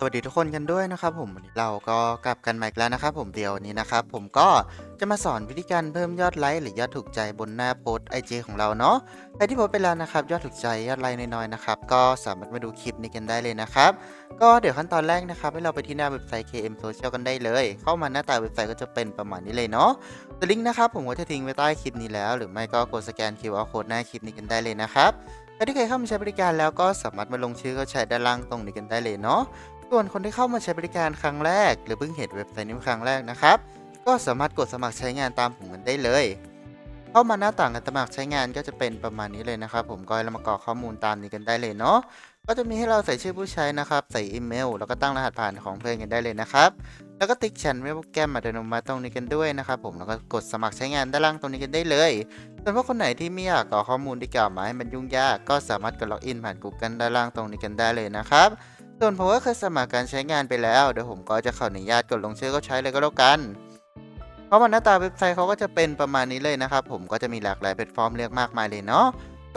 สวัสดีทุกคนกันด้วยนะครับผมวันนี้เราก็กลับกันมาอีกแล้วนะครับผมเดี๋ยวนี้นะครับผมก็จะมาสอนวิธีการเพิ่มยอดไลค์หรือยอดถูกใจบนหน้าโพสไอจของเราเนาะใครที่โพสไปแล้วนะครับยอดถูกใจยอดไลค์น้อยๆนะครับก็สามารถมาดูคลิปนี้กันได้เลยนะครับก็เดี๋ยวขั้นตอนแรกนะครับให้เราไปที่หน้าเว็บไซต์ KM Social กันได้เลย เข้ามาหน้าตาเว็บไซต์ก็จะเป็นประมาณนี้เลยเนาะตัวลิงก์นะครับผมก็จะทิ้งไว้ใต้คลิปนี้แล้ว หรือไม่ก็กดสแกน QR Code หน้าคลิปนี้กันได้เลยนะครับใครที่เคยเข้ามาใช้บริการแล้วก็สามารถมาลงชื่อเข้าใช้ด้านล่างตรงนี้กันได้เลยเนาะ ส่วนคนที่เข้ามาใช้บริการครั้งแรก หรือเพิ่งเห็นเว็บไซต์นี้ครั้งแรกนะครับ ก็สามารถกดสมัครใช้งานตามผมกันได้เลย เข้ามาหน้าต่างการสมัครใช้งานก็จะเป็นประมาณนี้เลยนะครับ ผมก็ให้เรามากรอกข้อมูลตามนี้กันได้เลยเนาะก็จะมีให้เราใส่ชื่อผู้ใช้นะครับ ใส่อีเมล แล้วก็ตั้งรหัสผ่านของเพื่อนกันได้เลยนะครับ แล้วก็ติ๊กแชนเว็บโปรแกรมอัตโนมัติตรงนี้กันด้วยนะครับผมแล้วก็กดสมัครใช้งานด้านล่างตรงนี้กันได้เลยส่วนพวกคนไหนที่ไม่อยากกรอกข้อมูลที่กล่าวมาให้มันยุ่งยาก ก็สามารถกดล็อกอินผ่าน Google ด้านล่างตรงนี้กันได้เลยนะครับ ส่วนผมก็เคยสมัครการใช้งานไปแล้ว เดี๋ยวผมก็จะขออนุญาตกดลงชื่อก็ใช้เลยก็แล้วกัน เพราะมันหน้าตาเว็บไซต์เขาก็จะเป็นประมาณนี้เลยนะครับ ผมก็จะมีหลากหลายแพลตฟอร์มเลือกมากมายเลยเนาะ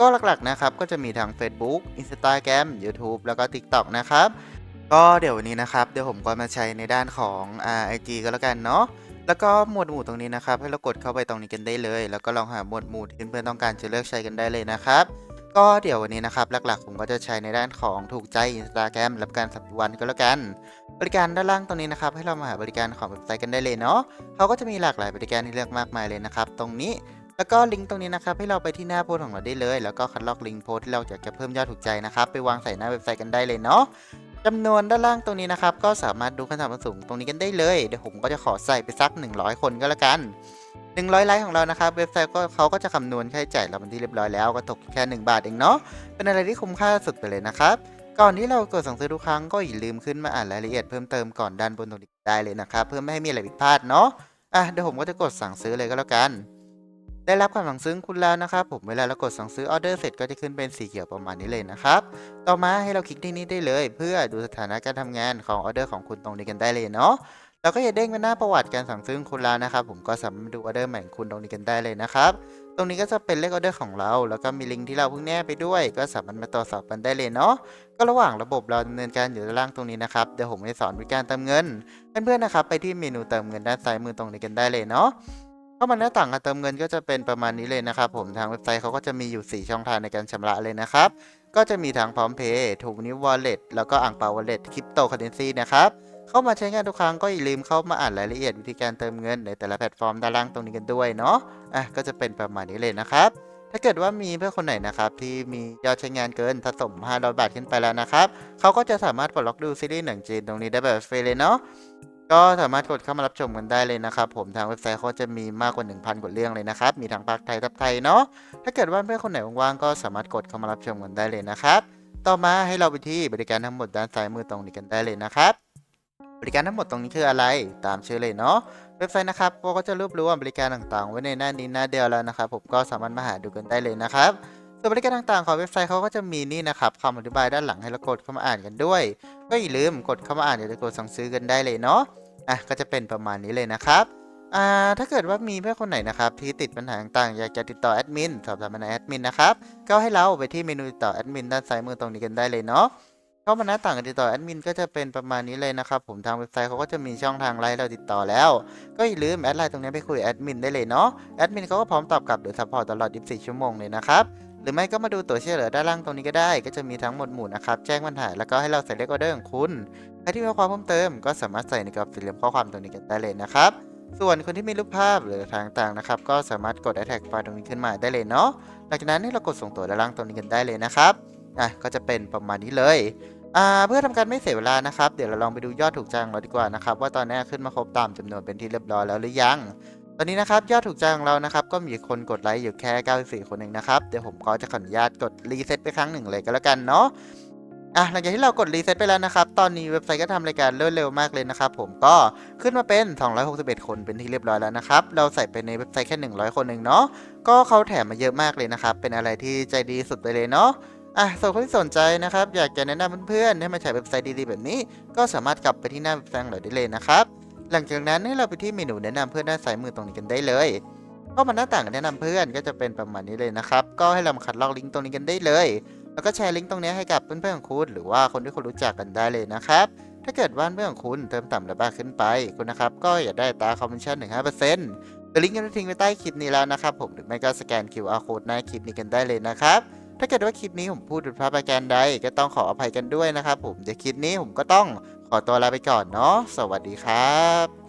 ก็หลักๆนะครับก็จะมีทั้ง Facebook Instagram YouTube แล้วก็ TikTok นะครับ ก็เดี๋ยววันนี้นะครับเดี๋ยวผมก็มาใช้ในด้านของไอ่า IG ก็แล้วกันเนาะ แล้วก็หมวดหมู่ตรงนี้นะครับให้เรากดเข้าไปตรงนี้กันได้เลย แล้วก็ลองหาหมวดหมู่ที่เพื่อนๆต้องการจะเลือกใช้กันได้เลยนะครับ ก็เดี๋ยววันนี้นะครับ หลักๆ ผมก็จะใช้ในด้านของถูกใจ Instagram และการสับวันก็แล้วกัน บริการด้านล่างตรงนี้นะครับ ให้เรามาหาบริการของเว็บไซต์กันได้เลยเนาะเขาก็จะมีหลากหลายบริการให้เลือกมากมายเลยนะครับ ตรงนี้แล้วก็ลิงก์ตรงนี้นะครับให้เราไปที่หน้าโพสของเราได้เลย แล้วก็คัดลอกลิงก์โพสที่เราอยากจะเพิ่มยอดถูกใจนะครับ ไปวางใส่หน้าเว็บไซต์กันได้เลยเนาะจำนวนด้านล่างตรงนี้นะครับ ก็สามารถดูขั้นต่ำขั้นสูงตรงนี้กันได้เลยเดี๋ยวผมก็จะขอใส่ไปสัก 100 คนก็แล้วกัน 100ไลค์ของเรานะครับเว็บไซต์ก็เขาก็จะคำนวณค่าใช้จ่ายเราเป็นที่เรียบร้อยแล้วก็ตกแค่ 1 บาทเองเนาะเป็นอะไรที่คุ้มค่าสุดไปเลยนะครับก่อนที่เรากดสั่งซื้อทุกครั้งก็อย่าลืมขึ้นมาอ่านรายละเอียดเพิ่มเติมก่อนด้านบนตรงนี้ได้เลยนะครับเพื่อไม่ให้มีอะไรผิดพลาดเนาะอะเดี๋ยวผมก็จะกดสั่งซื้อเลยก็แล้วกัน ได้รับความสั่งซื้อคุณแล้วนะครับผมเวลาเรากดสั่งซื้อออเดอร์เสร็จก็จะขึ้นเป็นสีเขียวประมาณนี้เลยนะครับต่อมาให้เราคลิกที่นี่ได้เลย เพื่อดูสถานะการทำงานของออเดอร์ของคุณตรงนี้กันได้เลยเนาะ แล้วก็อย่าเด้งไปหน้าประวัติการสั่งซื้อคุณแล้วนะครับผมก็สามารถดูออเดอร์ใหม่ของคุณตรงนี้กันได้เลยนะครับตรงนี้ก็จะเป็นเลขออเดอร์ของเรา แล้วก็มีลิงก์ที่เราเพิ่งแนบไปด้วย ก็สามารถมาตรวจสอบกันได้เลยเนาะก็ระหว่างระบบเราดำเนินการอยู่ด้านล่างตรงนี้นะครับเดี๋ยวผมจะสอนวิธีการเติมเงินเพื่อนๆนะครับไปที่เมนูเติมเงินด้านซ้ายมือตรงนี้กันได้เลยเนาะเข้ามาหน้าต่างการเติมเงินก็จะเป็นประมาณนี้เลยนะครับผมทางเว็บไซต์เขาก็จะมีอยู่ 4 ช่องทางในการชำระเลยนะครับก็จะมีทั้งพร้อมเพย์ถูกนิ้ววอลเล็ตแล้วก็อ่างเปาวอลเล็ตคริปโตเคอเรนซีนะครับ เข้ามาใช้งานทุกครั้งก็อย่าลืมเข้ามาอ่านรายละเอียดวิธีการเติมเงินในแต่ละแพลตฟอร์มด้านล่างตรงนี้กันด้วยเนาะอะก็จะเป็นประมาณนี้เลยนะครับถ้าเกิดว่ามีเพื่อนคนไหนนะครับที่มียอดใช้งานเกินสะสม500บาทขึ้นไปแล้วนะครับเขาก็จะสามารถปลดล็อกดูซีรีส์หนังจีนตรงนี้ได้แบบฟรีเลยเนาะก็สามารถกดเข้ามารับชมกันได้เลยนะครับ ผมทางเว็บไซต์เขาจะมีมากกว่า 1,000 กว่าเรื่องเลยนะครับ มีทั้งภาคไทยทับไทยเนาะถ้าเกิดว่าเพื่อนคนไหนว่างๆก็สามารถกดเข้ามารับชมกันได้เลยนะครับ ต่อมาให้เราไปที่บริการทั้งหมดด้านซ้ายมือตรงนี้กันได้เลยนะครับ บริการทั้งหมดตรงนี้คืออะไร ตามชื่อเลยเนาะ เว็บไซต์นะครับก็จะรวบรวมบริการต่างๆ ไว้ในหน้านี้หน้าเดียวแล้วนะครับ ผมก็สามารถมาหาดูกันได้เลยนะครับส่วนบริการต่างๆ ของเว็บไซต์เขาก็จะมีนี่นะครับคำอธิบายด้านหลังให้เรากดเข้ามาอ่านกันด้วย ก็อย่าลืมกดเข้ามาอ่านเดี๋ยวจะกดสั่งซื้อกันได้เลยเนาะ อะก็จะเป็นประมาณนี้เลยนะครับอ่าถ้าเกิดว่ามีเพื่อนคนไหนนะครับที่ติดปัญหาต่างๆอยากจะติดต่อแอดมินสอบถามปัญหาแอดมินนะครับก็ให้เราไปที่เมนูติดต่อแอดมินด้านซ้ายมือตรงนี้กันได้เลยเนาะ เข้ามาหน้าต่างการติดต่อแอดมินก็จะเป็นประมาณนี้เลยนะครับผมทางเว็บไซต์เขาก็จะมีช่องทางไลน์เราติดต่อแล้ว ก็อย่าลืมแอดไลน์ตรงนี้ไปคุยแอดมินได้เลยเนาะแอดมินเขาก็พร้อมตอบกลับหรือซัพพอร์ตตลอด 24 ชั่วโมงเลยนะครับหรือไม่ก็มาดูตัวเช่วยเหลือด้านล่างตรงนี้ก็ได้ ก็จะมีทั้งหมดหมู่นะครับ แจ้งปัญหาแล้วก็ให้เราใส่เลขออเดอร์ของคุณใครที่มีข้อความเพิ่มเติมก็สามารถใส่ในกรอบสี่เหลี่ยมข้อความตรงนี้กันได้เลยนะครับ ส่วนคนที่มีรูปภาพหรือทางต่างนะครับ ก็สามารถกด attach ไฟล์ตรงนี้ขึ้นมาได้เลยเนาะหลังจากนั้นให้เรากดส่งตัวด้านล่างตรงนี้กันได้เลยนะครับ อะก็จะเป็นประมาณนี้เลยอ่าเพื่อทำการไม่เสียเวลานะครับ เดี๋ยวเราลองไปดูยอดถูกใจของเราดีกว่านะครับ ว่าตอนนี้ขึ้นมาครบตามจำนวนเป็นที่เรียบร้อยแล้วหรือยัง ตอนนี้นะครับยอดถูกใจของเรานะครับ ก็มีคนกดไลค์อยู่แค่94คนเองนะครับ เดี๋ยวผมก็จะขออนุญาตกดรีเซ็ตไปครั้งหนึ่งเลยก็แล้วกันเนาะอะหลังจากที่เรากดรีเซ็ตไปแล้วนะครับ ตอนนี้เว็บไซต์ก็ทำรายการเร็วๆมากเลยนะครับ ผมก็ขึ้นมาเป็น 261 คนเป็นที่เรียบร้อยแล้วนะครับ เราใส่ไปในเว็บไซต์แค่ 100 คนเองเนาะก็เขาแถมมาเยอะมากเลยนะครับ เป็นอะไรที่ใจดีสุดไปเลยเนาะ อะส่วนคนที่สนใจนะครับ อยากจะแนะนำเพื่อนๆให้มาใช้เว็บไซต์ดีๆแบบนี้ ก็สามารถกลับไปที่หน้าเว็บไซต์ของเราได้เลยนะครับ หลังจากนั้นให้เราไปที่เมนูแนะนำเพื่อนด้านซ้ายมือตรงนี้กันได้เลยเข้ามาหน้าต่างแนะนำเพื่อนก็จะเป็นประมาณนี้เลยนะครับ ก็ให้เรามาคัดลอกลิงก์ตรงนี้กันได้เลย แล้วก็แชร์ลิงก์ตรงนี้ให้กับเพื่อนๆของคุณหรือว่าคนที่คุณรู้จักกันได้เลยนะครับ ถ้าเกิดบ้านเพื่อนของคุณเติมต่ำระบาขึ้นไปคุณนะครับ ก็อย่าได้ตาคอมมิชชั่นถึง5%เดี๋ยวลิงก์จะทิ้งไว้ใต้คลิปนี้แล้วนะครับผมหรือไม่ก็สแกน QR code หน้าคลิปนี้กันได้เลยนะครับ ถ้าเกิดว่าคลิปนี้ผมพูดถึงพาประการใดก็ต้องขออภัยกันด้วยนะครับผมเดี๋ยวคลิปนี้ผมก็ต้องขอตัวลาไปก่อนเนาะสวัสดีครับ